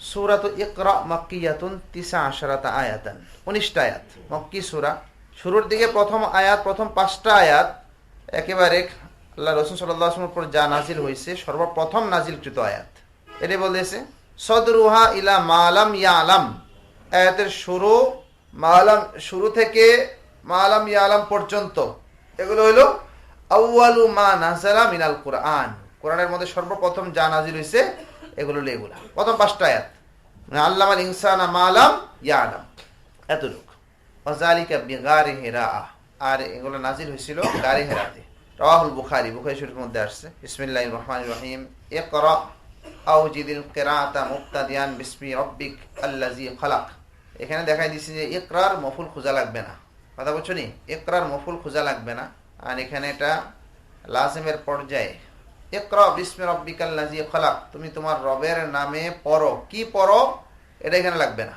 সুরাত ইকরা মক্কিয়াতুন তিসা আশারাতা আয়াতান। উনিশটা আয়াত। মক্কি সুরা। শুরুর দিকে প্রথম আয়াত, প্রথম পাঁচটা আয়াত একেবারে আল্লাহ রসুল সাল্লাহ উপর যা নাজিল হয়েছে, সর্বপ্রথম নাজিলকৃত আয়াত। এটি বলেছে সদরুহা ইলা মালাম ইয়া আলাম আয়াতের শুরু মালাম শুরু থেকে মালাম ইয়া আলাম পর্যন্ত। এগুলো হইল আউয়ালু মা নাজালা মিনাল কোরআন। কোরআনের মধ্যে সর্বপ্রথম যা নাজিল হয়েছে এগুলো এগুলা। প্রথম পাঁচটা আয়াত। মানে আল্লাহ আল ইনসান মালাম ইয়া আলাম এতটুক। ওয়াজালিকা বিগারে হেরা আর এগুলো নাজির হয়েছিল গারে হেরাতে রাহুল বুখারি বুখারি শরীফের মধ্যে আসছে। বিসমিল্লাহির রহমানির রহিম। এ ইকরা আউজিদিল কিরাআতা মুক্তাদিয়ান বিসমি রব্বিক আল্লাজি খালাক। এখানে দেখাই দিচ্ছে যে একরার মফুল খোঁজা লাগবে না। কথা বলছো নি? একরার মফুল খোঁজা লাগবে না। আর এখানে এটা লাজেমের পর্যায়ে তুমি তোমার রবের নামে পড়ো। কি পড়ো? এটা এখানে লাগবে না।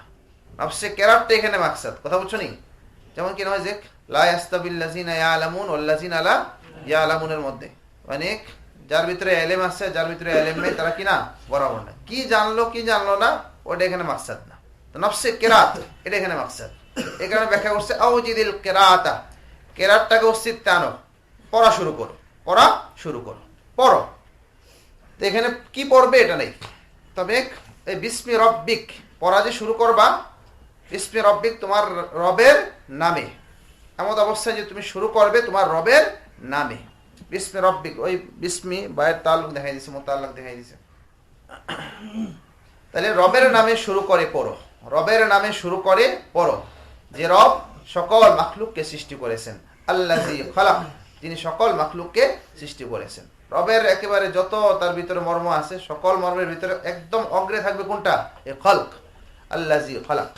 নফসে কেরাতটা এখানে মাকসাদ। কথা বলছো নি? যেমন কি নয় যে, লা ইয়াস্তাবিল্লাযিনা ইয়ালামুন ওয়াল্লাযিনা লা ইয়ালামুনের মধ্যে। অনেক, যার ভিতরে এলেম আছে, যার ভিতরে এলেম নেই, তারা কি না? বরাবর না। কি জানলো কি জানলো না, ওটা এখানে মাকসাদ না। নফসে কেরাত, এটা এখানে মাকসাদ। এখানে ব্যাখ্যা করছে, আউজিদিল কেরাতা। কেরাতটাকে অস্তিত্ব আনো। পড়া শুরু করো। পড়া শুরু করো। পড়ো। তো এখানে কি পড়বে এটা নেই। তবে এই বিস্মি রব্বিক পড়া যে শুরু করবা, বিস্মি রব্বিক তোমার রবের নামে। এমন অবস্থায় যে তুমি শুরু করবে তোমার রবের নামে। বিস্মি রব্বিক, ওই বিস্মি বায়ের তালুক দেখাই দিছে মোতাল্লাক দেখাই দিছে। তাহলে রবের নামে শুরু করে পড়ো। রবের নামে শুরু করে পড়ো। যে রব সকল মাখলুককে সৃষ্টি করেছেন। আল্লাহ খালাক, যিনি সকল মাখলুককে সৃষ্টি করেছেন। রবের একেবারে যত তার ভিতরে মর্ম আছে, সকল মর্মের ভিতরে একদম অগ্রে থাকবে কোনটা? এ খলক। আল্লাহ খালাক।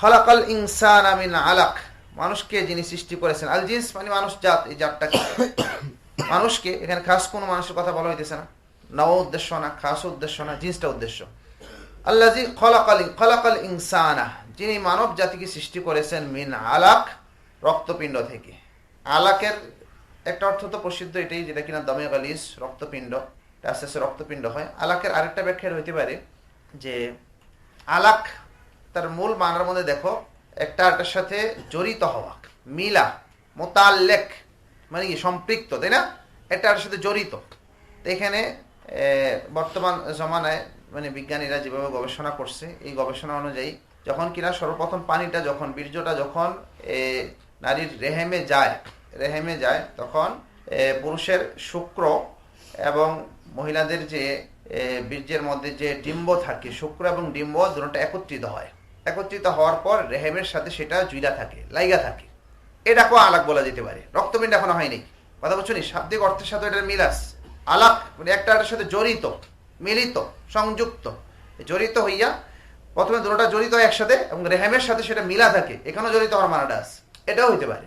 খলাকাল ইনসান আমিন আলাক। মানুষকে যিনি সৃষ্টি করেছেন, আল জিন্স মানে মানুষ জাত, এই জাতটাকে। মানুষকে এখানে খাস কোনো মানুষের কথা বলা হইতেছে না। নব উদ্দেশ্য না খাস উদ্দেশ্য না, জিন্সটা উদ্দেশ্য। আল্লাহ জি খলাকাল খলাকাল ইনসানা। যিনি মানব জাতিকে সৃষ্টি করেছেন মিন আলাক, রক্তপিণ্ড থেকে। আলাকের একটা অর্থ তো প্রসিদ্ধ এটাই, যেটা কিনা দমে গালিস রক্তপিণ্ড আস্তে আস্তে রক্তপিণ্ড হয়। আলাকের আরেকটা ব্যাখ্যা হইতে পারে যে, আলাক তার মূল মানার মধ্যে দেখো, একটা একটার সাথে জড়িত হওয়া, মিলা, মোতাল্লেক মানে কি, সম্পৃক্ত, তাই না? একটা একটার সাথে জড়িত। এখানে বর্তমান জমানায় মানে বিজ্ঞানীরা যেভাবে গবেষণা করছে, এই গবেষণা অনুযায়ী যখন কিনা সর্বপ্রথম পানিটা যখন, বীর্যটা যখন নারীর রেহেমে যায় রেহেমে যায়, তখন পুরুষের শুক্র এবং মহিলাদের যে বীর্যের মধ্যে যে ডিম্ব থাকে, শুক্র এবং ডিম্ব দুটোটা একত্রিত হয়। একত্রিত হওয়ার পর রেহেমের সাথে সেটা জুইলা থাকে, লাইগা থাকে। এটাকেও আলাক বলা যেতে পারে। রক্তপিণ্ড এখনও হয়নি। কথা বলছো নি? শাব্দিক অর্থের সাথে এটার মিলাস আলাক মানে একটা সাথে জড়িত, মিলিত, সংযুক্ত। জড়িত হইয়া প্রথমে দুটোটা জড়িত হয় একসাথে এবং রেহেমের সাথে সেটা মিলা থাকে। এখানেও জড়িত হওয়ার মানাটা আছে। এটাও হইতে পারে।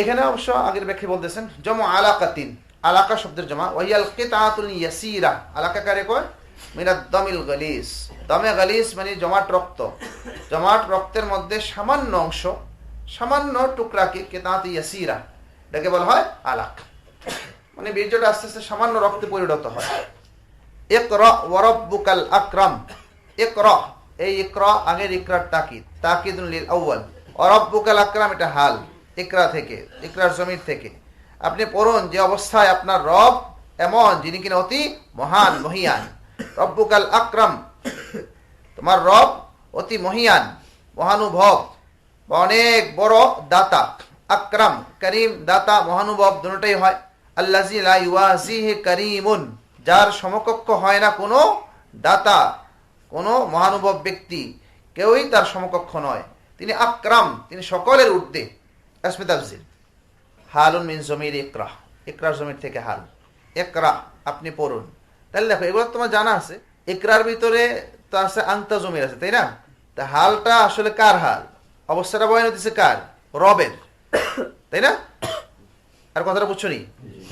এখানে অবশ্য আগের ব্যাখ্যা বলতেছেন, জমা আলাকাতিন, আলাকা শব্দের জমা, ওয়াইয়াল কিতাতুল ইয়াসিরা, আলাকা কারে কয়? মিনাদ দমিল গালিস। দমে গালিস মানে জমাট রক্ত। জমাট রক্তের মধ্যে সামান্য অংশ, সামান্য টুকরাকে কেতাত ইয়াসিরা, এটাকে বলা হয় আলাক। মানে বীর্যটা আস্তে আস্তে সামান্য রক্তে পরিণত হয়। এক ইকরা ওয়ারাব্বুকাল আকরাম। ইকরা, এই ইকরা আগের ইকরার তাকিদ। তাকিদুল লিল আউয়াল। ওয়ারাব্বুকাল আকরাম, এটা হাল। ইকরা থেকে, ইকরার জমির থেকে। আপনি পড়ুন যে অবস্থায় আপনার রব এমন, যিনি কিনা অতি মহান, মহিয়ান। রব্বুকাল আক্রম। তোমার রব অতি মহিয়ান, মহানুভব, বা অনেক বড় দাতা। আকরাম, করিম, দাতা, মহানুভব দুটাই হয়। আল্লাহ করিমুন, যার সমকক্ষ হয় না কোনো দাতা, কোনো মহানুভব ব্যক্তি। কেউই তার সমকক্ষ নয়। তিনি আক্রাম, তিনি সকলের ঊর্ধ্বে। আফজিল হালুন মিন জমির ইকরা ইকরার জমির থেকে হাল একরা আপনি পড়ুন। তাহলে দেখো, এগুলো তোমার জানা আছে। একরার ভিতরে তো আছে আংতা জমির আছে, তাই না? তা হালটা আসলে কার হাল? অবস্থাটা বয়ান হতেছে কার? রবের। তাই না? আর কথাটা বুঝছ নি?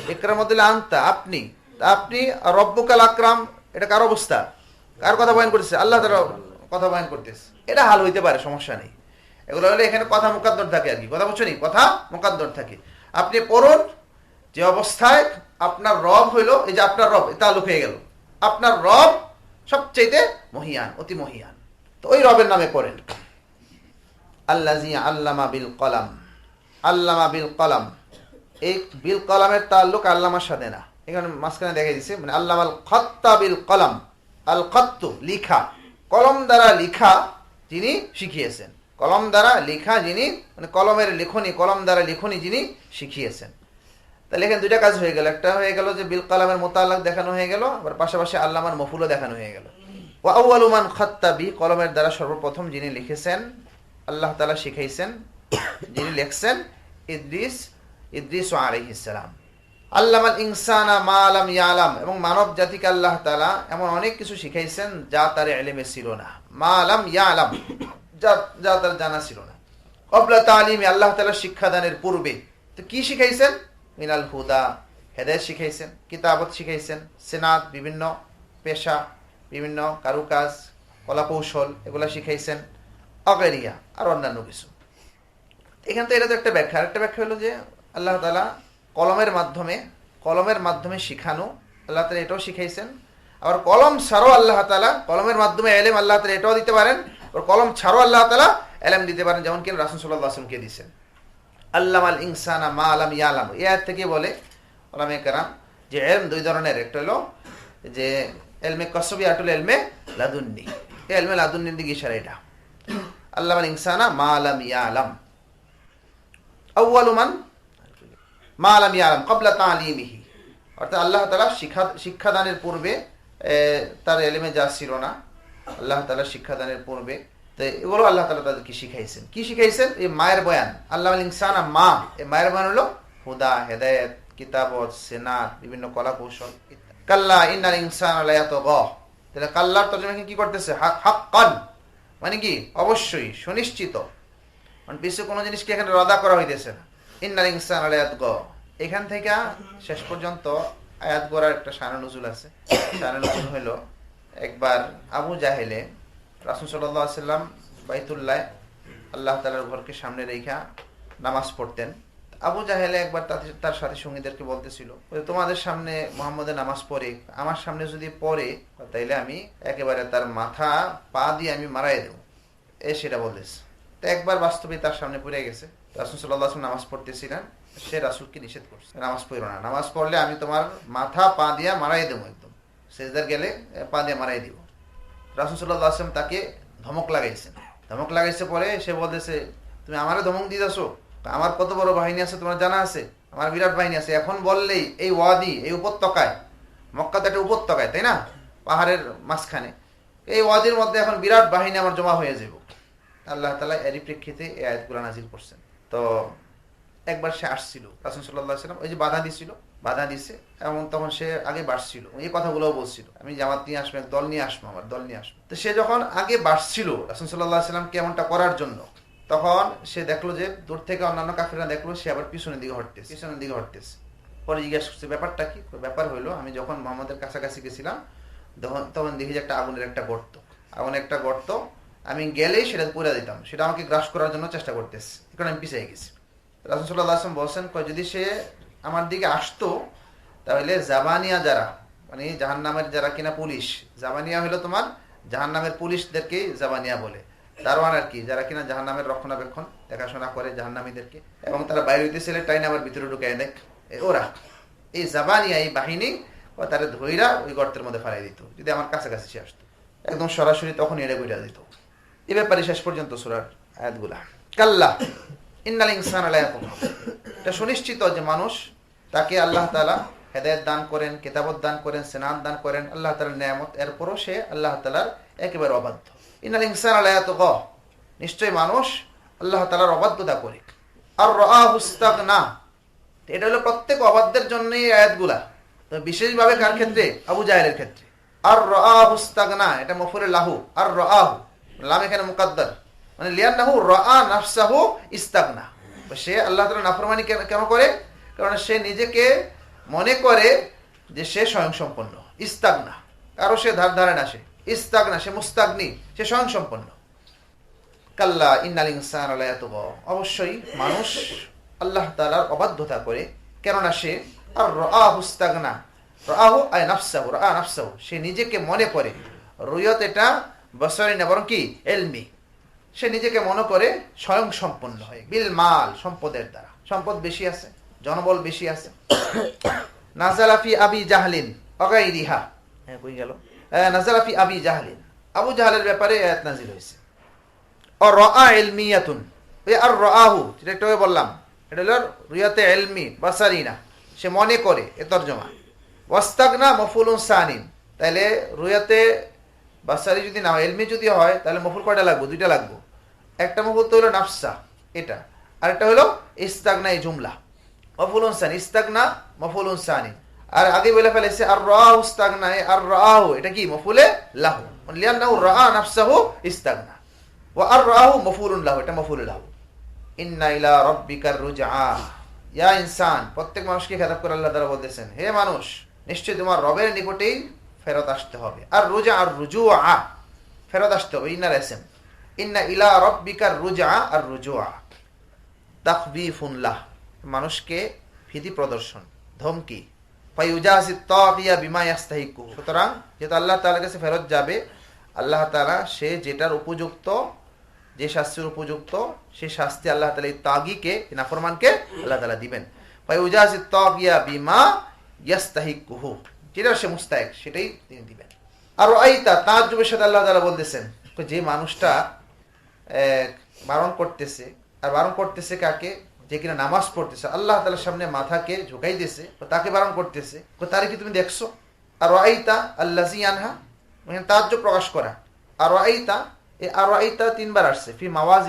ইকরার মধ্যে আংতা আপনি। আপনি রব্বুকাল আকরাম, এটা কার অবস্থা? কার কথা বয়ান করতেছে? আল্লাহ তারা কথা বয়ান করতেছে। এটা হাল হইতে পারে, সমস্যা নেই। এগুলো হলে এখানে কথা মোকাদ্দর থাকে আর কি। কথা বুঝছ নি? কথা মোকাদ্দর থাকে। আপনি পড়ুন, যে অবস্থায় আপনার রব হইল, এই যে আপনার রব তালুক হয়ে গেল। আপনার রব সবচেয়ে মহিয়ান, অতি মহিয়ান। তো ওই রবের নামে পড়েন। আল্লাজি আল্লামা বিল কলাম। আল্লামা বিল কলাম। এই বিল কলামের তাল্লুক আল্লামার সাথে না। এখানে মাঝখানে দেখা দিচ্ছে মানে আল্লাম আল খত্তা বিল কলাম। আল খত্তু, লিখা। কলম দ্বারা লিখা যিনি শিখিয়েছেন। কলম দ্বারা লিখা যিনি মানে কলমের লিখনি, কলম দ্বারা লিখনি যিনি শিখিয়েছেন। তাহলে এখানে দুইটা কাজ হয়ে গেল। একটা হয়ে গেল যে বিল কালামের মোতালাক দেখানো হয়ে গেল, আবার পাশাপাশি আল্লামার মফুলও দেখানো হয়ে গেল। ওয়াউমান খত্তাবি কলমের দ্বারা সর্বপ্রথম যিনি লিখেছেন, আল্লাহ তালা শিখাইছেন, যিনি লিখছেন ইদ্রিস ইদ্রিস আলহিসাম আল্লামাল ইনসানা মা আলাম ইয়ালাম, এবং মানব জাতিকে আল্লাহ তালা এমন অনেক কিছু শিখাইছেন যা তার এলেমে ছিল না। মা আলাম ইয়ালাম। যা যা তার জানা ছিল না। কবলা তালিমে আল্লাহ তালা শিক্ষাদানের পূর্বে, তো কি শিখাইছেন? মিনাল হুদা, হেদায়ত শিখাইছেন, কিতাবত শিখাইছেন, সেনাত, বিভিন্ন পেশা, বিভিন্ন কারুকাজ, কলাকৌশল, এগুলা শিখাইছেন, অগেরিয়া, আর অন্যান্য কিছু। এখান তো এটা তো একটা ব্যাখ্যা। আরেকটা ব্যাখ্যা হলো যে, আল্লাহ তালা কলমের মাধ্যমে কলমের মাধ্যমে শিখানো, আল্লাহ তালা এটাও শিখাইছেন। আবার কলম ছাড়াও আল্লাহ তালা কলমের মাধ্যমে এলেম আল্লাহ তালা এটাও দিতে পারেন। আবার কলম ছাড়াও আল্লাহ তালা এলেম দিতে পারেন। যেমন কিনা রাসুল সাল্লাহ আসলামকে দিয়েছেন আল্লাম আল ইনসানা মা আলাম ইয়ালাম। এ আয়াত থেকে বলে ওলামে কারাম যে এলম দুই ধরনের। একটা হলো যে এলমে কসবি আটুল এলমে লাদুন্নি। এ এলমে লাদুন্নির দিকে ইশারা এটা। আল্লাহ আল ইনসানা মা আলাম ইয়ালাম। আউ্বালুমান মা আলাম ইয়ালাম কবলা তালিমিহি। অর্থাৎ আল্লাহ তালা শিক্ষা শিক্ষাদানের পূর্বে তার এলেমে যা ছিল না আল্লাহ তালা শিক্ষাদানের পূর্বে। তো এগুলো আল্লাহ তালা তাদেরকে শিখাইছেন। কি শিখাইছেন? এই মায়ের বয়ান। আল্লাহ ইনসানা মা। এই মায়ের বয়ান হলো হুদা, হেদায়ত, কিতাবত সেনাত বিভিন্ন কলা কৌশল কাল্লা ইন্নাল ইনসান তাহলে কাল্লার তর্জমা কি করতেছে? হাক কান মানে কি? অবশ্যই সুনিশ্চিত। মানে বিশ্বে কোনো জিনিসকে এখানে রদা করা হইতেছে না। ইন্নাল ইনসান আলায়াত গ এখান থেকে শেষ পর্যন্ত আয়াত গড়ার একটা সানা নজুল আছে। সানা নজুল হইল একবার আবু জাহেলে রাসুল সাল্লাম বাইতুল্লাহ আল্লাহ তালার ঘরকে সামনে রেখা নামাজ পড়তেন। আবু জাহেলে একবার তার সাথে সঙ্গীদেরকে বলতেছিল তোমাদের সামনে মোহাম্মদের নামাজ পড়ে, আমার সামনে যদি পড়ে, তাইলে আমি একেবারে তার মাথা, পা দিয়ে আমি মারাই দেব। এ সেটা বলতেছে। তো একবার বাস্তবে তার সামনে পড়ে গেছে। রাসুল সাল্লাহ নামাজ পড়তেছিলেন, সে রাসুলকে নিষেধ করছে। নামাজ পড়ো না। নামাজ পড়লে আমি তোমার মাথা, পা দিয়া মারাই দেবো একদম। সেজদার গেলে পা দিয়ে মারাই দিব। রাসুল সাল্লাহ আসলাম তাকে ধমক লাগাইছেন। ধমক লাগাইছে পরে সে বলতেছে, তুমি আমারও ধমক দিতেছো? আমার কত বড় বাহিনী আছে তোমার জানা আছে? আমার বিরাট বাহিনী আছে। এখন বললেই এই ওয়াদি, এই উপত্যকায় মক্কা তো একটা উপত্যকায়, তাই না? পাহাড়ের মাঝখানে। এই ওয়াদির মধ্যে এখন বিরাট বাহিনী আমার জমা হয়ে যাব আল্লাহ তালা এরই প্রেক্ষিতে এই আয়াতগুলো নাজির করছেন। তো একবার সে আসছিল, রাসুল সাল্লাহ সাল্লাম ওই যে বাধা দিছিল বাধা দিছে এবং তখন সে আগে বাড়ছিল। এই কথাগুলোও বলছিল। আমি জামাত নিয়ে আসব দল নিয়ে আসব, আমার দল নিয়ে আসব। তো সে যখন আগে বাড়ছিল, রাসুল সাল্লাহ সাল্লাম কেমনটা করার জন্য, তখন সে দেখল যে দূর থেকে অন্যান্য কাফেরা দেখল, সে আবার পিছনের দিকে হটতেছে, পিছনের দিকে হটতেছে। পরে জিজ্ঞাসা করছে, ব্যাপারটা কি? ব্যাপার হইল, আমি যখন মোহাম্মদের কাছাকাছি গেছিলাম, তখন তখন দেখি যে একটা আগুনের একটা গর্ত। আগুনের একটা গর্ত, আমি গেলেই সেটা পুরে দিতাম। সেটা আমাকে গ্রাস করার জন্য চেষ্টা করতেছে। এখন আমি পিছিয়ে গেছি। রাসুল্লাহ আসলাম বলছেন যদি সে আমার দিকে আসতো, তাহলে জাবানিয়া যারা মানে জাহান নামের যারা কিনা পুলিশ, জাবানিয়া হলো তোমার জাহান নামের পুলিশদেরকেই জাবানিয়া বলে। দারোয়ান আর কি, যারা কিনা জাহান নামের রক্ষণাবেক্ষণ, দেখাশোনা করে জাহান্নামীদেরকে, এবং তারা বাইরে হইতে ছেলে টাইন আবার ভিতরে ঢুকে দেখ। ওরা, এই জাবানিয়া, এই বাহিনী, ও তারা ধৈরা ওই গর্তের মধ্যে ফালাই দিত, যদি আমার কাছাকাছি সে আসতো। একদম সরাসরি তখন এড়ে বইটা দিত। এ ব্যাপারে শেষ পর্যন্ত সুরার আয়াতগুলা। কাল্লা, ইন্নাল ইনসান এটা সুনিশ্চিত যে মানুষ তাকে আল্লাহ তালা হেদায়ত দান করেন, কেতাবত দান করেন সেনাত দান করেন, আল্লাহ তালার নিয়ামত। এরপরও সে আল্লাহ তালার একেবারে অবাধ্য। ইনাল ইনসান আলায়াত গ নিশ্চয় মানুষ আল্লাহ তালার অবাধ্যতা করে। আর রাহুস্তাক না এটা হলো প্রত্যেক অবাধ্যের জন্য এই আয়াতগুলা। তো বিশেষভাবে কার ক্ষেত্রে? আবু জাহেলের ক্ষেত্রে। আর রাহুস্তাক না এটা মফুরে লাহু। আর রাহু লাম এখানে মুকাদ্দার। মানে লিয়ান্নাহু রা নাফসাহু ইস্তাগনা। সে আল্লাহ তালা নাফরমানি কেন করে? কারণ সে নিজেকে মনে করে যে সে স্বয়ং সম্পন্ন ইস্তাগনা। কারও সে ধার ধারে না সে। ইস্তাগনা, সে মুস্তাগনি, সে স্বয়ং সম্পন্ন কাল্লা ইন্নাল ইনসান অবশ্যই মানুষ আল্লাহ তালার অবাধ্যতা করে, কেননা সে আর রাহুস্তাগনা রাহু আয় নাফসাহু নাফসাহু। সে নিজেকে মনে করে। রুয়ত এটা বসরি না, বরং কি? এলমি। সে নিজেকে মনে করে স্বয়ং সম্পন্ন হয়, বিল মাল, সম্পদের দ্বারা। সম্পদ বেশি আছে। জনবল বেশি আছে। নাজালাফি আবি জাহলিন অগাই রিহা হ্যাঁ কই গেল? নাজালাফি আবি জাহলিন। আবু জাহালের ব্যাপারে আয়াত নাজিল হয়েছে। ও রা এলমিয়াতুন ওই আর রাহু যেটা একটু বললাম। এটা হলো রুয়াতে এলমি বাসারিনা। সে মনে করে, এ তর্জমা। ওয়াস্তাগনা মফুলুন সানিন। তাহলে রুয়াতে বাসারি যদি না হয় এলমি যদি হয় তাহলে মফুল কয়টা লাগবো? দুইটা লাগবো। একটা মফুল তো হলো নাফসা, এটা। আর একটা হলো ইস্তাগনা এই জুমলা। মফুলুন সানি, ইস্তাগনা, মফুলুন সানি। আর আগে বলে ফেলেছে আর রাহু ইস্তাগনা আর রাহু এটা কি? মফুলে লাহু। লিয়ান্নাহু রা নাফসাহু ইস্তাগনা। ও আর রাহু মফুলুন লাহু, এটা মফুল লাহু। ইন্না ইলা রব্বিকার রুজআ। ইয়া ইনসান, প্রত্যেক মানুষকে খেতাব করে আল্লাহ তাআলা বলতেছেন, হে মানুষ, নিশ্চয়ই তোমার রবের নিকটেই ফেরত আসতে হবে। আর রুজা আর রুজু আ ফেরত আসতে হবে ইন্নার এসেম ইন্না ইলা রব্বিকার রুজা আর রুজু আ তাকবিফুল্লাহ মানুষকে ভীতি প্রদর্শন, ধমকি। সুতরাং যেহেতু আল্লাহ তাআলার কাছে ফেরত যাবে, আল্লাহ তালা সে যেটার উপযুক্ত, যে শাস্তির উপযুক্ত, সে শাস্তি আল্লাহ তালা এই তাগিকে নাফরমানকে আল্লাহ তালা দিবেন। ভাই ফাইউজাসি তাকিয়া বিমা ইয়াস্তাহিকুহু। যেটা সে মুস্তাহিক, সেটাই তিনি দিবেন। আর আইতা তাজ্জুবের সাথে আল্লাহ তালা বলতেছেন যে মানুষটা বারণ করতেছে। আর বারণ করতেছে কাকে? যে কিনা নামাজ পড়তেছে, আল্লাহ তালার সামনে মাথাকে ঝুঁকাই দিয়েছে তাকে বারণ করতেছে। তারে কি তুমি দেখছ? আর আইতা আল্লাহ আনহা তাজ্য প্রকাশ করা। আর আইতা এই আর আইতা তিনবার আসছে। ফি মাওয়াজ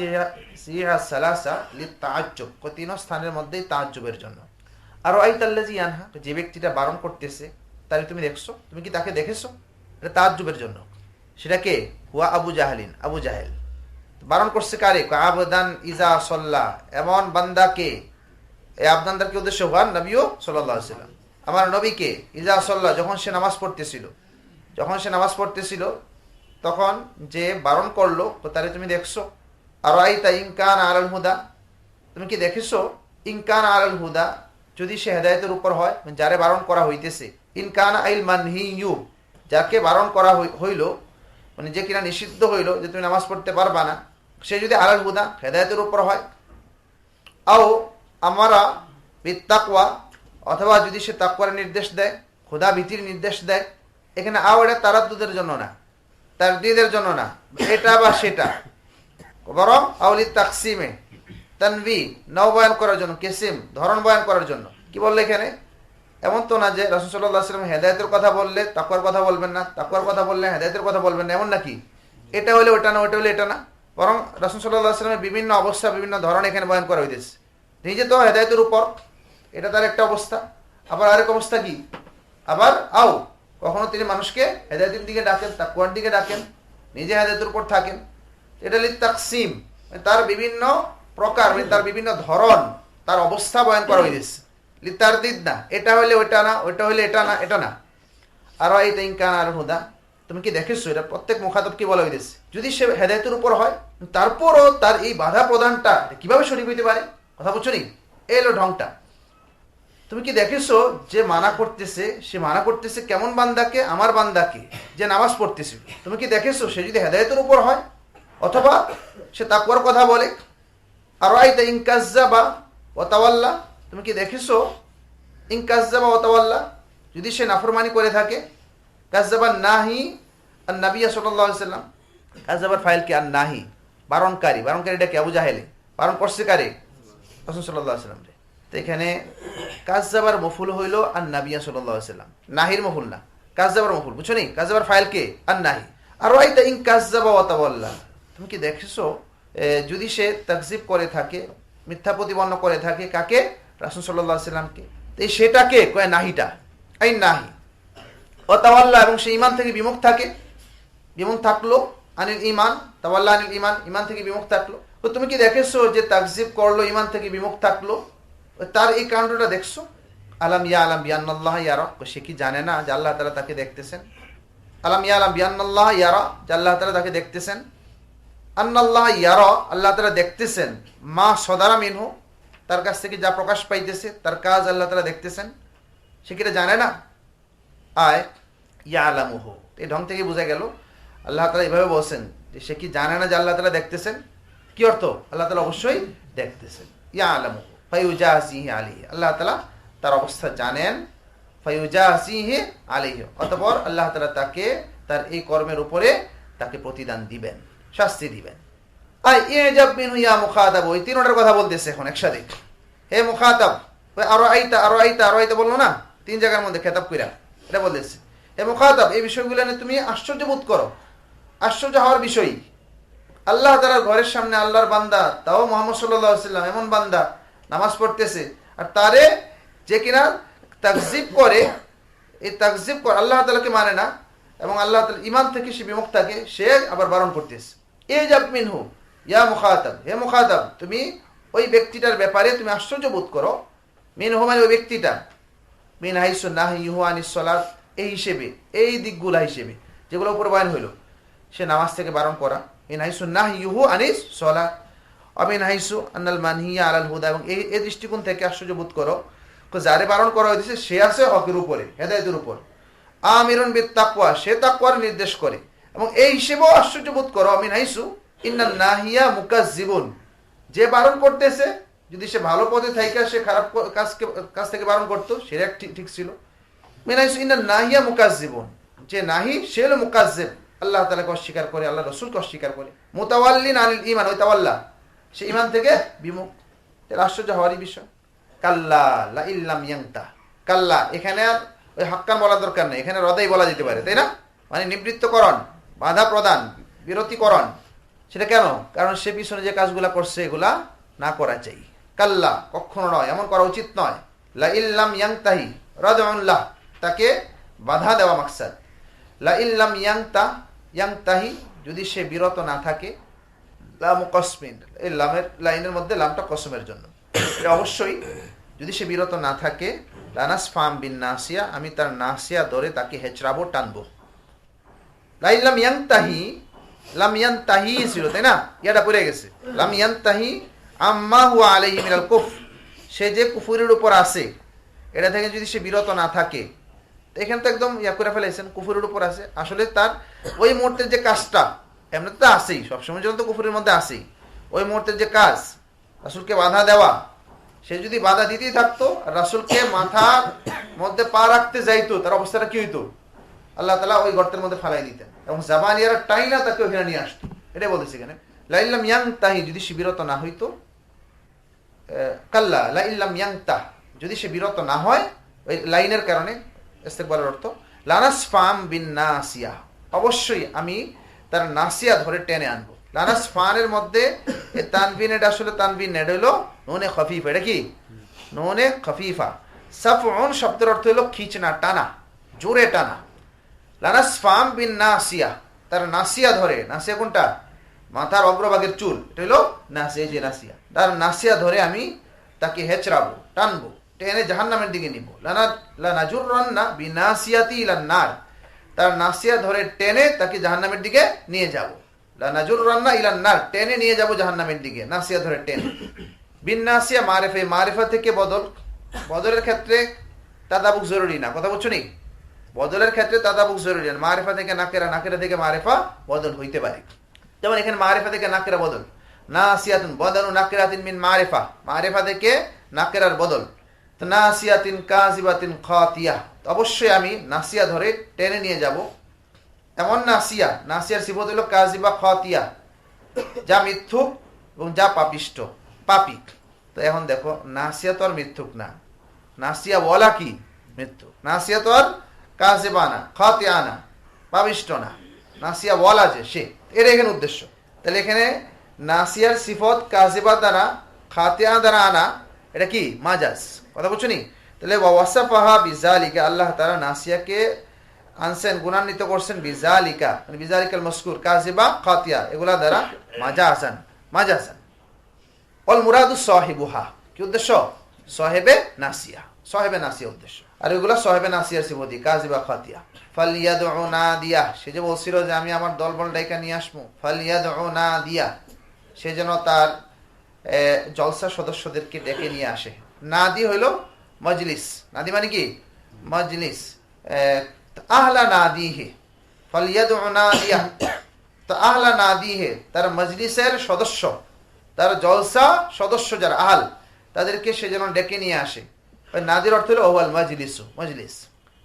সালাসা লি তাজ্জব তিন স্থানের মধ্যেই তাজ্জবের জন্য। আর আইতা আনহা? যে ব্যক্তিটা বারণ করতেছে তাহলে তুমি দেখছ? তুমি কি তাকে দেখেছ? এটা তাজ্জবের জন্য। সেটা কে? হুয়া আবু জাহালিন। আবু জাহেল। বারণ করছে কারে? আবদান ইজা সল্লা। এমন বান্দাকে এই আবদানদারকে উদ্দেশ্য? হওয়ার নবীও সাল্লাম আমার নবীকে ইজা সল্লা, যখন সে নামাজ পড়তেছিল। যখন সে নামাজ পড়তেছিল, তখন যে বারণ করল, তো তারে তুমি দেখছ। আর আইতা ইনকান আলাল হুদা। তুমি কি দেখেছ? ইনকান আলাল হুদা, যদি সে হেদায়তের উপর হয় যারে বারণ করা হইতেছে। ইনকান আইল মানহি ইউ যাকে বারণ করা হই- হইল মানে যে কিনা নিষিদ্ধ হইল যে তুমি নামাজ পড়তে পারবা না, সে যদি আলাল হুদা, হেদায়তের উপর হয়। আও আমরা বিত্তাকওয়া, অথবা যদি সে তাকওয়ার নির্দেশ দেয় খুদা ভীতির নির্দেশ দেয়, এখানে আও এটা তারাদ্দুদের জন্য না তার দিদের জন্য না, এটা বা সেটা। বরং আউলি তাকসিমে তানভি নও বয়ান করার জন্য, কেসিম, ধরন বয়ান করার জন্য। কি বললে এখানে? এমন তো না যে রসুল্লাহাম হেদায়তের কথা বললে তাকুয়ার কথা বলবেন না তাকুয়ার কথা বললে হেদায়তের কথা বলবেন না, এমন নাকি? এটা হলে ওটা না ওটা হলে এটা না। বরং রসুল্লাহামের বিভিন্ন অবস্থা, বিভিন্ন ধরন এখানে বয়ন করা হইতেছে। নিজে তো হেদায়তের উপর, এটা তার একটা অবস্থা। আবার আরেক অবস্থা কি? আবার আও, কখনো তিনি মানুষকে হেদায়তের দিকে ডাকেন তাকুয়ার দিকে ডাকেন, নিজে হেদায়তের উপর থাকেন। এটা হলি তাকসিম মানে তার বিভিন্ন প্রকার মানে তার বিভিন্ন ধরন, তার অবস্থা বয়ন করা হয়েছে লিতার দিদ না এটা হলে ওটা না ওটা হলে এটা না এটা না। আর এই ইনকান আর হুদা। তুমি কি দেখেছ? এটা প্রত্যেক মুখাতব কি বলা হয়েছে যদি সে হেদায়তের উপর হয়, তারপরও তার এই বাধা প্রদানটা কীভাবে শরীর হইতে পারে? কথা বলছো নি? এই হলো ঢংটা। তুমি কি দেখেছ যে মানা করতেছে, সে মানা করতেছে কেমন বান্দাকে? আমার বান্দাকে, যে নামাজ পড়তেছে। তুমি কি দেখেছ? সে যদি হেদায়তের উপর হয়, অথবা সে তাকুয়ার কথা বলে আর ইনকাজ্জা বা ওতাওয়াল্লা তুমি কি দেখেছ? ইনকাজ্জা বা ওতাওয়াল্লা যদি সে নাফরমানি করে থাকে কাজ্জাবার নাহি আর নাবিয়া সাল্লাম। কাজ্জাবার ফাইল কে? আর নাহি। বারণকারী। বারণকারীটা কে? আবু জাহেলে। বারণ করছে কারে? রসুল সাল্লাহ সাল্লাম রে। তো এখানে কাজজাবার মফুল হইল আর নাবিয়া সাল্লাহ সাল্লাম। নাহির মফুল না। কাজজাবার মফুল। বুঝছ নি? কাজজাবার ফাইল কে? আর নাহি। আর ওয়াইতা ইন কাজজাবা ওয়াতাওয়াল্লা তুমি কি দেখেছ? যদি সে তাকজিব করে থাকে, মিথ্যা প্রতিপন্ন করে থাকে, কাকে? রাসুল সাল্লাহ সাল্লামকে তো সেটাকে কয়, নাহিটা। এই নাহি। ও অতাওয়াল্লা এবং সে ইমান থেকে বিমুখ থাকে। বিমুখ থাকল আনিল ইমান তাওয়াল্লা আনিল ইমান ইমান থেকে বিমুখ থাকল। তো তুমি কি দেখেছ যে তাকজিব করল ইমান থেকে বিমুখ থাকল? তার এই কাণ্ডটা দেখছ? আলাম ইয়া আলাম বিয়ান্নাল্লাহ ইয়ারা। সে কি জানে না যে আল্লাহ তালা তাকে দেখতেছেন? আলাম ইয়া আলাম বিয়ান্নাল্লাহ ইয়ারা, যে আল্লাহ তালা তাকে দেখতেছেন? আন্নাল্লাহ ইয়ারা, আল্লাহ তালা দেখতেছেন। মা সদারা মিনহু তার কাছ থেকে যা প্রকাশ পাইতেছে, তার কাজ আল্লাহ তালা দেখতেছেন। সে কিটা জানে না? আয় ইয়া আলামুহু এই ঢং থেকে বোঝা গেল, আল্লাহ তালা এইভাবে বলছেন যে সে কি জানে না যে আল্লাহ তালা দেখতেছেন? কি অর্থ? আল্লাহ তালা অবশ্যই দেখতেছেন। ইয়া আলমু ফাইউজা সিহি আলী আল্লাহ তালা তার অবস্থা জানেন ফাইউজা সিহি আলিহ অতপর আল্লাহ তালা তাকে তার এই কর্মের উপরে তাকে প্রতিদান দিবেন, শাস্তি দিবেন। কথা বলতেছে আরও আরও আরও না? তিন জায়গার মধ্যে খেতাব কইরা, এটা এই তুমি আশ্চর্য বোধ করো। আশ্চর্য হওয়ার বিষয় আল্লাহ তালার ঘরের সামনে আল্লাহর বান্দা, তাও মোহাম্মদ সাল্লাম, এমন বান্দা, নামাজ পড়তেছে। আর তারে যে কিনা তাকজিব করে, এই তাকজিব করে, আল্লাহ তালাকে মানে না, এবং আল্লাহ তালা ইমান থেকে সে বিমুখ থাকে, সে আবার বারণ করতেছে। এ জাব মিনহু ইয়া মুখাতাব হে মুখাতাব তুমি ওই ব্যক্তিটার ব্যাপারে তুমি আশ্চর্য বোধ করো। মানে ওই ব্যক্তিটা। মিন হাইসু নাহ ইহু আনিস সলাত, এই হিসেবে, এই দিকগুলা হিসেবে যেগুলো উপর বয়ান হইল। সে নামাজ থেকে বারণ করা। মিন হাইসু নাহ ইহু আনিস সলাত। অমিন হাইসু আন্নাল মানহিয়া আলাল হুদা, এবং এই এই দৃষ্টিকোণ থেকে আশ্চর্য বোধ করো যারে বারণ করা হয়েছে সে আছে হকের উপরে, হেদায়তের উপর। আমিরুন বিদ তাকওয়া, সে তাকওয়ার নির্দেশ করে। এবং এই হিসেবেও আশ্চর্য বোধ করো অমিন হাইসু নাহিয়া জীবন যে বারণ করতেছে, যদি সে ভালো পথে থাইকা, সে খারাপ কাজকে কাজ থেকে বারণ করতো, সেটা ঠিক ছিল। নাহিয়া মুকাজ জীবন যে নাহি, সে হলো মুকাজ্জেব। আল্লাহ তালাকে অস্বীকার করে, আল্লাহ রসুলকে অস্বীকার করে। মোতাওয়াল্লিন আলিল ইমান ওই তাওয়াল্লা। সে ইমান থেকে বিমুখ। আশ্চর্য হওয়ারই বিষয়। কাল্লা ইল্লাম ইয়াংতা। কাল্লা, এখানে আর ওই হাক্কান বলা দরকার নেই। এখানে হৃদয় বলা যেতে পারে, তাই না? মানে নিবৃত্তকরণ, বাধা প্রদান, বিরতিকরণ। সেটা কেন? কারণ সে পিছনে যে কাজগুলা করছে, এগুলা না করা চাই। কাল্লা, কখনো নয়, এমন করা উচিত নয়। লা ইয়াংতাহি রাদউল্লাহ তাকে বাধা দেওয়া মাকসাদ। লা ইল্লাম ইয়াংতা ইয়াংতাহি যদি সে বিরত না থাকে, লাম কসমিন, এই লামের লাইনের মধ্যে লামটা কসমের জন্য। এটা অবশ্যই যদি সে বিরত না থাকে, লানাস ফাম বিন নাসিয়া, আমি তার নাসিয়া ধরে তাকে হেচড়াবো, টানবো। লাইল্লাম ইয়াংতাহি লাম ইয়ান্তাহি ছিল, তাই না? ইয়াটা পড়ে গেছে। লাম ইয়ান্তাহি আম্মা হুয়া আলাইহি মিনাল কুফ সে যে কুফুরের উপর আছে, এটা থেকে যদি সে বিরত না থাকে এখানে তো একদম ইয়া করে ফেলেছেন কুফুরের উপর আছে। আসলে তার ওই মুহূর্তের যে কাজটা, এমনি তো আছেই, সবসময় জন্য তো কুফুরের মধ্যে আছেই। ওই মুহূর্তের যে কাজ, রাসুলকে বাধা দেওয়া, সে যদি বাধা দিতেই থাকতো রাসুলকে মাথার মধ্যে পা রাখতে যাইতো, তার অবস্থাটা কি হইতো? আল্লাহ তালা ওই গর্তের মধ্যে ফালাই দিতেন। এবং জাবানিয়ারা টাইনা তাকে ওখানে নিয়ে আসতো। এটাই বলতেছে এখানে। লাইল্লাম ইয়াং তাহি যদি সে বিরত না হইতো কাল্লা, লাইল্লাম ইয়াং তাহ যদি সে বিরত না হয়, ওই লাইনের কারণে ইস্তেকবারের অর্থ লানাস ফাম বিন নাসিয়া অবশ্যই আমি তার নাসিয়া ধরে টেনে আনব। লানাস ফানের মধ্যে তানবিন, এটা আসলে তানবিন নেড হইল নুনে খফিফা, এটা কি? নুনে খফিফা। সাফউন শব্দের অর্থ হলো খিচনা, টানা, জোরে টানা। লানাস ফাম বিন নাসিয়া। তার নাসিয়া ধরে। নাসিয়া কোনটা? মাথার অগ্রভাগের চুল। এটা হলো নাসিয়া যে নাসিয়া। তার নাসিয়া ধরে আমি তাকে হেচড়াবো, টানবো, টেনে জাহান্নামের দিকে নিব। লানা লানাজুর রান্না বিনাসিয়াতি ইলান্নার তার নাসিয়া ধরে টেনে তাকে জাহান্নামের দিকে নিয়ে যাব। লানাজুর রান্না ইলান্নার টেনে নিয়ে যাব জাহান্নামের দিকে। নাসিয়া ধরে টেনে। বিন নাসিয়া মারেফে, মারেফা থেকে বদল। বদলের ক্ষেত্রে তাদাবুক জরুরি না। কথা বলছো নি? বদলের ক্ষেত্রে তাদাবুক জরুরি। না মারেফা থেকে নাকেরা নাকেরা থেকে মারেফা বদল হইতে পারে। যেমন এখানে মারেফা থেকে নাকেরা বদল। না নাসিয়াতুন বদলু নাকেরাতিন মিন মারেফা। মারেফা থেকে নাকেরার বদল। তো নাসিয়াতিন কাজিবাতিন খাতিয়া। অবশ্যই আমি নাসিয়া ধরে টেনে নিয়ে যাব। এমন নাসিয়া, নাসিয়ার সিবত হলো কাজিবা খাতিয়া। যা মিথ্যুক এবং যা পাপিষ্ট পাপি তো এখন দেখো, নাসিয়া তো আর মিথ্যুক না। নাসিয়া বলা কি? মৃত্যু নাসিয়া তো আর কাজেবা না খাতিয়া না পাবিষ্ট না নাসিয়া বলা যে সে। এটা এখানে উদ্দেশ্য। তাহলে এখানে নাসিয়ার সিফত কাজেবা দ্বারা খাতিয়া দ্বারা আনা, এটা কি? মাজাজ। কথা বলছো নি? তাহলে ওয়াসাফাহা বিজালিকা, আল্লাহ তারা নাসিয়াকে আনছেন, গুণান্বিত করছেন বিজালিকা মানে বিজালিকাল মস্কুর কাজিবা খাতিয়া, এগুলা দ্বারা মাজা আসান মাজা আসান অল মুরাদু সাহেবুহা, কি উদ্দেশ্য? সাহেবে নাসিয়া সাহেবে নাসিয়া উদ্দেশ্য। আর এগুলো সাহেবে নাসিয়ার সিবদি কাজিবা খাতিয়া। ফালিয়াদ ও না দিয়া, সে যে বলছিল যে আমি আমার দলবল ডাইকা নিয়ে আসব ফালিয়াদ ও না দিয়া, সে যেন তার জলসা সদস্যদেরকে ডেকে নিয়ে আসে। নাদি হইল মজলিস। নাদি মানে কি? মজলিস। আহলা নাদিহে ফালিয়াদ না দিয়া। তো আহলা না দিয়ে তার মজলিসের সদস্য, তার জলসা সদস্য যারা, আহল তাদেরকে সে যেন ডেকে নিয়ে আসে। নাদির অর্থ হলো ওয়াল মজলিস মজলিস।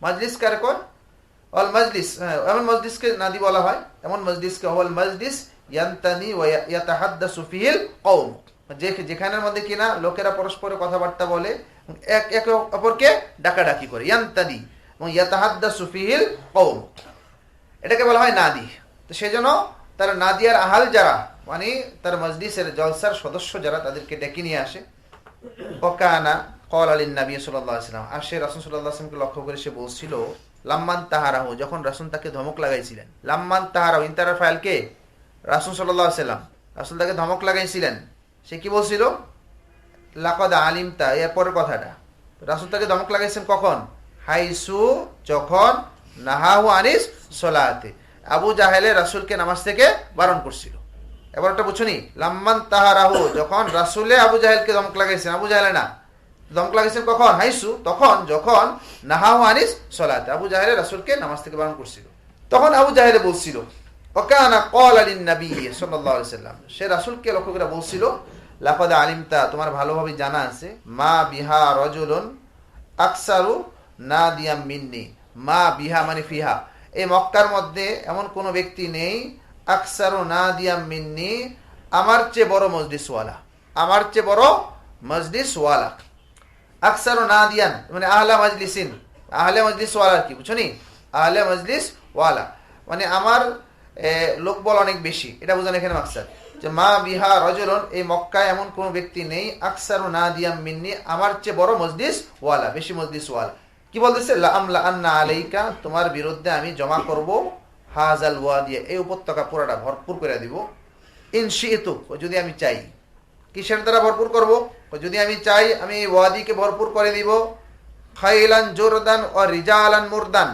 মজলিস কার কোন? অল মজলিস হ্যাঁ, এমন মজলিসকে নাদি বলা হয় এমন মজলিসকে ওয়াল মজলিস ইয়ান্তানি ওয়া ইয়াতাহাদ্দাসু ফিহিল কওম। যে যেখানের মধ্যে কিনা লোকেরা পরস্পরে কথাবার্তা বলে এক একে অপরকে ডাকাডাকি করে। ইয়ান্তাদি এবং ইয়াতাহাদ্দাসু ফিহিল কওম। এটাকে বলা হয় নাদি। তো সেজন্য তার নাদিয়ার আহাল যারা মানে তার মজলিসের জলসার সদস্য যারা তাদেরকে ডেকে নিয়ে আসে। আর সে রাসুল লক্ষ্য করে সে বলছিল, লাম্মান তাহারাহু, যখন রাসুল তাকে ধমক লাগাইছিলেন। লাম্মান ইন্তারা সাল্লাম। রাসুল তাকে ধমক লাগাইছিলেন। সে কি বলছিল? আলিমতা কথাটা। রাসুল তাকে ধমক লাগাইছেন কখন? হাইসু যখন নাহাহু আনিস সোলাতে, আবু জাহেলে রাসুলকে নামাজ থেকে বারণ করছিল। এবার একটা বুঝুনি লাম্মান তাহারাহু, যখন রাসুলে আবু জাহেলকে ধমক লাগাইছেন, আবু জাহেলে না? ধমক লাগাইছেন কখন? হাইসু, তখন যখন নাহাহু আনিস সলাতে, আবু জাহেলে রাসুলকে নামাজ থেকে বারণ করছিল। তখন আবু জাহেলে বলছিল, ওকানা কল আলিন নবী আলাইহি সাল্লাম। সে রাসূলকে লক্ষ্য করে বলছিল, লাকাদ আলিমতা, তোমার ভালোভাবে জানা আছে, মা বিহা রজুলুন আকসারু না দিয়াম মিন্নি। মা বিহা মানে ফিহা। এই মক্কার মধ্যে এমন কোনো ব্যক্তি নেই আকসারু না দিয়া মিন্নি, আমার চেয়ে বড় মজলিসওয়ালা। আমার চেয়ে বড় মজলিসওয়ালা। আকসারু না দিয়ান মানে আহলা মজলিসিন। আহলে মজলিস ওয়ালা কি, বুঝছ নি? আহলে মজলিস ওয়ালা মানে আমার লোকবল অনেক বেশি। এটা বোঝানো এখানে মাকসাদ। যে মা বিহা রজলন, এই মক্কায় এমন কোন ব্যক্তি নেই, আকসারু না দিয়াম মিন্নি, আমার চেয়ে বড় মজলিস ওয়ালা বেশি মজলিস ওয়ালা কি বলতেছে? লামলা আন্না আলাইকা, তোমার বিরুদ্ধে আমি জমা করব হাজাল ওয়া দিয়ে এই উপত্যকা পুরাটা ভরপুর করে দিব। ইনশিতুক যদি আমি চাই। কিসের দ্বারা ভরপুর করব? যদি আমি চাই, আমি এই ওয়াদিকে ভরপুর করে দিব। খাইলান জোরদান ও রিজালান মুরদান।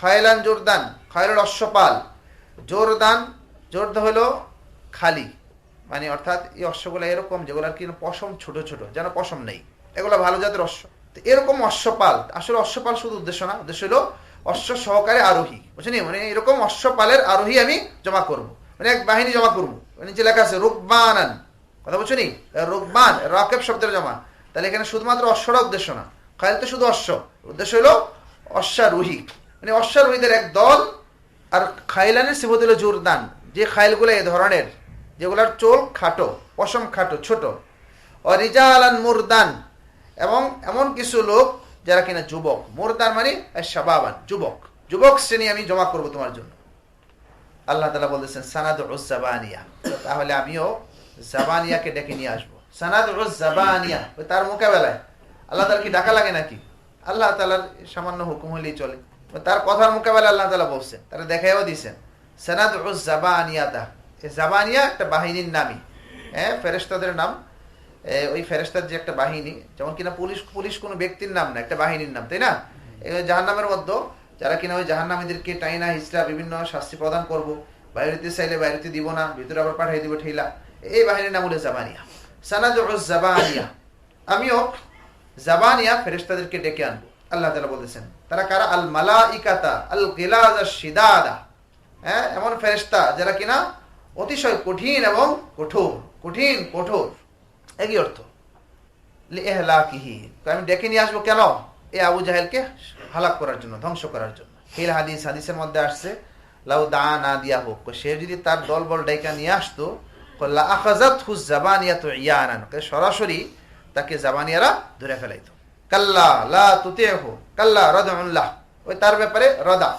খাইলান জোরদান খায়রুল অশ্বপাল। জোরদান জোরদ হলো খালি। মানে অর্থাৎ এই অশ্বগুলো এরকম যেগুলোর কি পশম ছোট ছোট, যেন পশম নেই। এগুলো ভালো জাতের অশ্ব। এরকম অশ্বপাল, আসলে অশ্বপাল শুধু উদ্দেশ্য না, উদ্দেশ্য হলো অশ্ব সহকারে আরোহী বুঝলি মানে এরকম অশ্বপালের আরোহী আমি জমা করব। মানে এক বাহিনী জমা করব। মানে যে লেখা আছে, রুকবানান কথা বলছো নি রুকবান রকেব শব্দের জমা। তাহলে এখানে শুধুমাত্র অশ্বটা উদ্দেশ্য না। খাইল তো শুধু অশ্ব। উদ্দেশ্য হলো অশ্বারোহী। মানে অশ্বারোহীদের এক দল আর খাইলানের সিবত হলো জোরদান। যে খাইলগুলো এ ধরনের, যেগুলোর চোল খাটো, পশম খাটো, ছোট। অরিজালান মুরদান। এবং এমন কিছু লোক যারা কিনা যুবক মুরদান মানে সাবাবান যুবক। যুবক শ্রেণি আমি জমা করব তোমার জন্য। আল্লাহ তালা বলতেছেন সানাদ জাবানিয়া। তাহলে আমিও জাবানিয়াকে ডেকে নিয়ে আসব। সানাদ জাবানিয়া। তার মোকাবেলায়। আল্লাহ তালা কি ডাকা লাগে নাকি? আল্লাহ তালার সামান্য হুকুম হলেই চলে। তার কথার মোকাবেলা আল্লাহ তালা বলছেন, তারা দেখাইও দিয়েছেন সানাদ জাবানিয়া দা জাবানিয়া একটা বাহিনীর নামই। হ্যাঁ ফেরেস্তাদের নাম ওই ফেরেস্তার যে একটা বাহিনী, যেমন কিনা পুলিশ পুলিশ কোনো ব্যক্তির নাম না, একটা বাহিনীর নাম, তাই না? জাহান নামের মধ্যে যারা কিনা ওই জাহান নামীদেরকে টাইনা হিসরা বিভিন্ন শাস্তি প্রদান করব। বাইরেতে চাইলে বাইরেতে দিব না, ভিতরে আবার পাঠাই দিব ঠেলা। এই বাহিনীর নাম হলো জাবানিয়া। সানাদ জাবানিয়া। আমিও জাবানিয়া ফেরেস্তাদেরকে ডেকে আনব। আল্লাহ তালা বলতেছেন তারা কারা? আল মালা ইকাতা আল গিলাজ শিদাদা হ্যাঁ এমন ফেরেস্তা যারা কিনা অতিশয় কঠিন এবং কঠোর, কঠিন, কঠোর। একই অর্থ। লিহলাকিহি তো আমি ডেকে নিয়ে আসব কেন? এ আবু জাহেলকে হালাক করার জন্য, ধ্বংস করার জন্য। হিল হাদিস, হাদিসের মধ্যে আসছে, লাউ দা না দিয়া হোক। সে যদি তার দল বল ডেকে নিয়ে আসতো সরাসরি তাকে জাবানিয়ারা ধরে ফেলাইতো। কাল্লা লা রদউল্লাহ ওই তার ব্যাপারে রদা।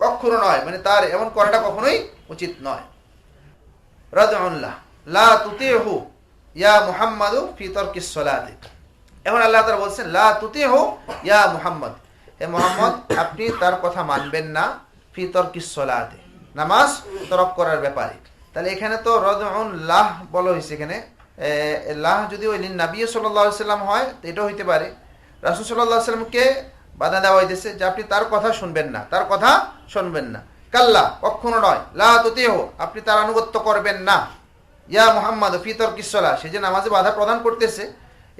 কখনো নয় মানে তার এমন করাটা কখনোই উচিত নয়। রদউল্লাহ লা তুতে তুতেহু ইয়া মুহাম্মাদু ফি তরকিস সালাতি। এখন আল্লাহ তাআলা বলছেন, লা তুতেহু ইয়া মুহাম্মদ। হে মুহাম্মদ, আপনি তার কথা মানবেন না ফি তরকিস সালাতে। নামাজ তরক করার ব্যাপারে। তাহলে এখানে তো রদউন লাহ বলা হয়েছে এখানে। লাহ যদি ওই নবী আলাইহি সাল্লাম হয় এটাও হইতে পারে। রাসূল আলাইহি সাল্লামকে বাধা দেওয়া হইতেছে যে আপনি তার কথা শুনবেন না, তার কথা শুনবেন না। কাল্লা, কখনো নয়। লা তুতিহু, আপনি তার আনুগত্য করবেন না। ইয়া মোহাম্মদ ফিতর কিসলা সে যে নামাজে বাধা প্রদান করতেছে,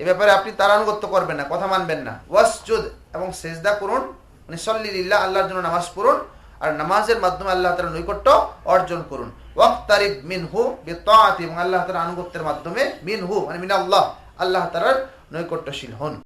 এ ব্যাপারে আপনি তার আনুগত্য করবেন না, কথা মানবেন না। ওয়াসজুদ, এবং সেজদা করুন মানে সল্লিল্লাহ আল্লাহর জন্য নামাজ পড়ুন, আর নামাজের মাধ্যমে আল্লাহ তালা নৈকট্য অর্জন করুন। ওয়াক্তারিব মিনহু বিতাআতি এবং আল্লাহ তালা আনুগত্যের মাধ্যমে মিন হু মানে মিনাল্লাহ, আল্লাহ তালার নৈকট্যশীল হন।